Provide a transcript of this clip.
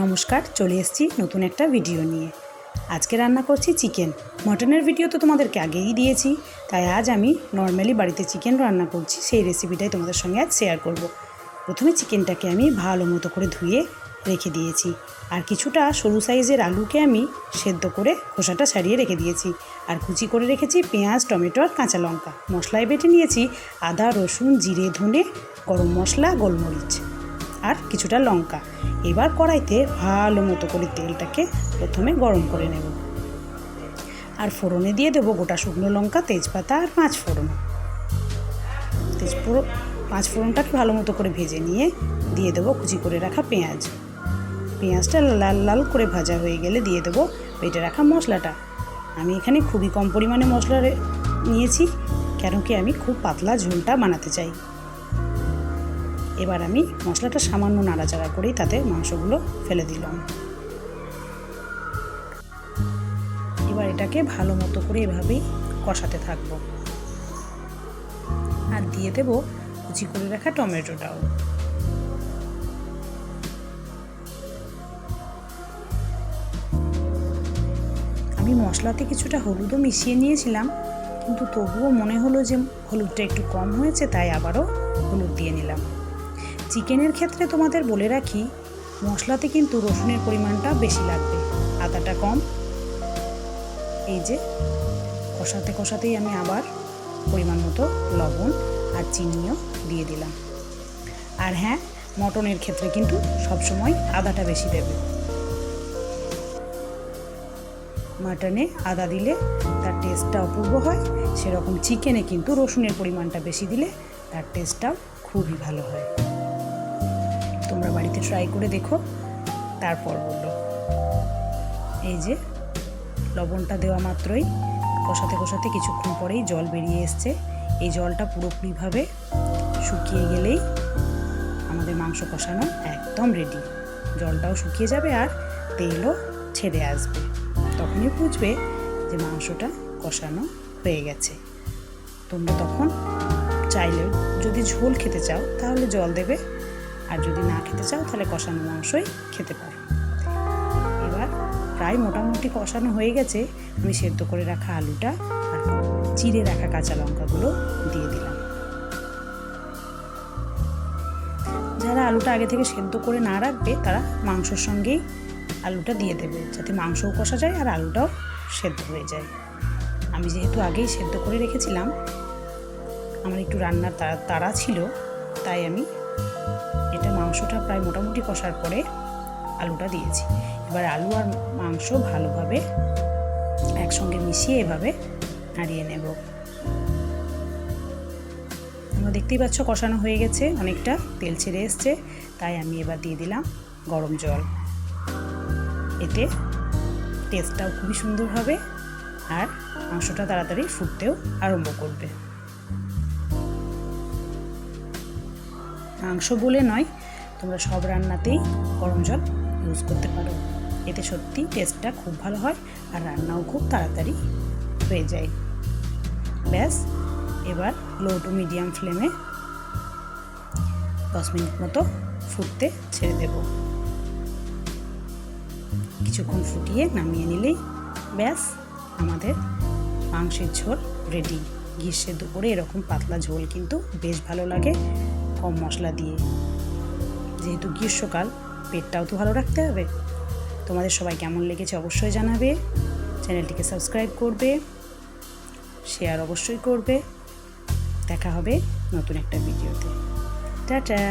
নমস্কার, চলে এসেছি নতুন একটা ভিডিও নিয়ে। আজকে রান্না করছি চিকেন মটনের ভিডিও তো তোমাদেরকে আগেই দিয়েছি, তাই আজ আমি নর্মালি বাড়িতে চিকেন রান্না করছি, সেই রেসিপিটাই তোমাদের সঙ্গে আজ শেয়ার করব। প্রথমে চিকেনটাকে আমি ভালো মতো করে ধুয়ে রেখে দিয়েছি, আর কিছুটা সরু সাইজের আলুকে আমি সেদ্ধ করে খোসাটা ছাড়িয়ে রেখে দিয়েছি, আর কুচি করে রেখেছি পেঁয়াজ, টমেটো আর কাঁচা লঙ্কা। মশলায় বেটে নিয়েছি আদা, রসুন, জিরে, ধনে, গরম মশলা, গোলমরিচ। আর কিছুটা লঙ্কা। এবার কড়াইতে ভালো মতো করে তেলটাকে প্রথমে গরম করে নেব। আর ফোড়নে দিয়ে দেবো গোটা শুকনো লঙ্কা, তেজপাতা আর পাঁচ ফোড়ন। তেজপুর পাঁচ ফোড়নটাকে ভালো মতো করে ভেজে নিয়ে দিয়ে দেবো কুচি করে রাখা পেঁয়াজ। পেঁয়াজটা লাল লাল করে ভাজা হয়ে গেলে দিয়ে দেবো বেটে রাখা মশলাটা। আমি এখানে খুবই কম পরিমাণে মশলা নিয়েছি, কেন কি আমি খুব পাতলা ঝোলটা বানাতে চাই। এবার আমি মশলাটা সামান্য নাড়াচাড়া করেই তাতে মাংসগুলো ফেলে দিলাম। এবার এটাকে ভালো মতো করে এভাবেই কষাতে থাকব। আর দিয়ে দেব কুচি করে রাখা টমেটোটাও। আমি মশলাতে কিছুটা হলুদও মিশিয়ে নিয়েছিলাম, কিন্তু তবুও মনে হলো যে হলুদটা একটু কম হয়েছে, তাই আবারও হলুদ দিয়ে নিলাম। চিকেনের ক্ষেত্রে তোমাদের বলে রাখি, মশলাতে কিন্তু রসুনের পরিমাণটা বেশি লাগবে, আদাটা কম। এই যে, কষাতে কষাতেই আমি আবার পরিমাণ মতো লবণ আর চিনিও দিয়ে দিলাম। আর হ্যাঁ মটনের ক্ষেত্রে কিন্তু সবসময় আদাটা বেশি দেবে। মাটনে আদা দিলে তার টেস্টটা অপূর্ব হয়, সেরকম চিকেনে কিন্তু রসুনের পরিমাণটা বেশি দিলে তার টেস্টটাও খুবই ভালো হয়। তোমরা বাড়িতে ট্রাই করে দেখো। তারপর বলল, এই যে, লবণটা দেওয়া মাত্রই, কষাতে কষাতে কিছুক্ষণ পরেই জল বেরিয়ে এসছে। এই জলটা পুরোপুরিভাবে শুকিয়ে গেলেই আমাদের মাংস কষানো একদম রেডি জলটাও শুকিয়ে যাবে আর তেলও ছেড়ে আসবে। তখনই বুঝবে যে মাংসটা কষানো হয়ে গেছে। তোমরা তখন চাইলে যদি ঝোল খেতে চাও, তাহলে জল দেবে। আর যদি না খেতে চাও, তাহলে কষানো মাংসই খেতে পারো। এবার প্রায় মোটামুটি কষানো হয়ে গেছে। আমি সেদ্ধ করে রাখা আলুটা আর চিড়ে রাখা কাঁচা লঙ্কাগুলো দিয়ে দিলাম। যারা আলুটা আগে থেকে সেদ্ধ করে না রাখবে, তারা মাংসর সঙ্গেই আলুটা দিয়ে দেবে, যাতে মাংসও কষা যায় আর আলুটাও সেদ্ধ হয়ে যায়। আমি যেহেতু আগেই সেদ্ধ করে রেখেছিলাম, আমার একটু রান্নার তাড়া ছিল, তাই আমি এটা মাংসটা প্রায় মোটামুটি কষার পরে আলুটা দিয়েছি। এবার আলু আর মাংস ভালোভাবে একসঙ্গে মিশিয়ে এভাবে নাড়িয়ে নেব। তোমরা দেখতেই পাচ্ছ কষানো হয়ে গেছে, অনেকটা তেল ছেড়ে এসছে, তাই আমি এবার দিয়ে দিলাম গরম জল। এতে টেস্টটাও খুবই সুন্দর হবে আর মাংসটা তাড়াতাড়ি ফুটতেও আরম্ভ করবে। মাংস বলে নয়, তোমরা সব রান্নাতেই গরম জল ইউজ করতে পারো। এতে সত্যি টেস্টটা খুব ভালো হয় আর রান্নাও খুব তাড়াতাড়ি হয়ে যায়। ব্যাস, এবার লো টু মিডিয়াম ফ্লেমে দশ মিনিট মতো ফুটতে ছেড়ে দেব। কিছুক্ষণ ফুটিয়ে নামিয়ে নিলেই ব্যাস, আমাদের মাংসের ঝোল রেডি গ্রীষ্মের দুপুরে এরকম পাতলা ঝোল কিন্তু বেশ ভালো লাগে। কম মশলা দিয়ে। যেহেতু গ্রীষ্মকাল, পেটটাও তো ভালো রাখতে হবে। তোমাদের সবাই কেমন লেগেছে অবশ্যই জানাবে। চ্যানেলটিকে সাবস্ক্রাইব করবে, শেয়ার অবশ্যই করবে। দেখা হবে নতুন একটা ভিডিওতে। টাটা!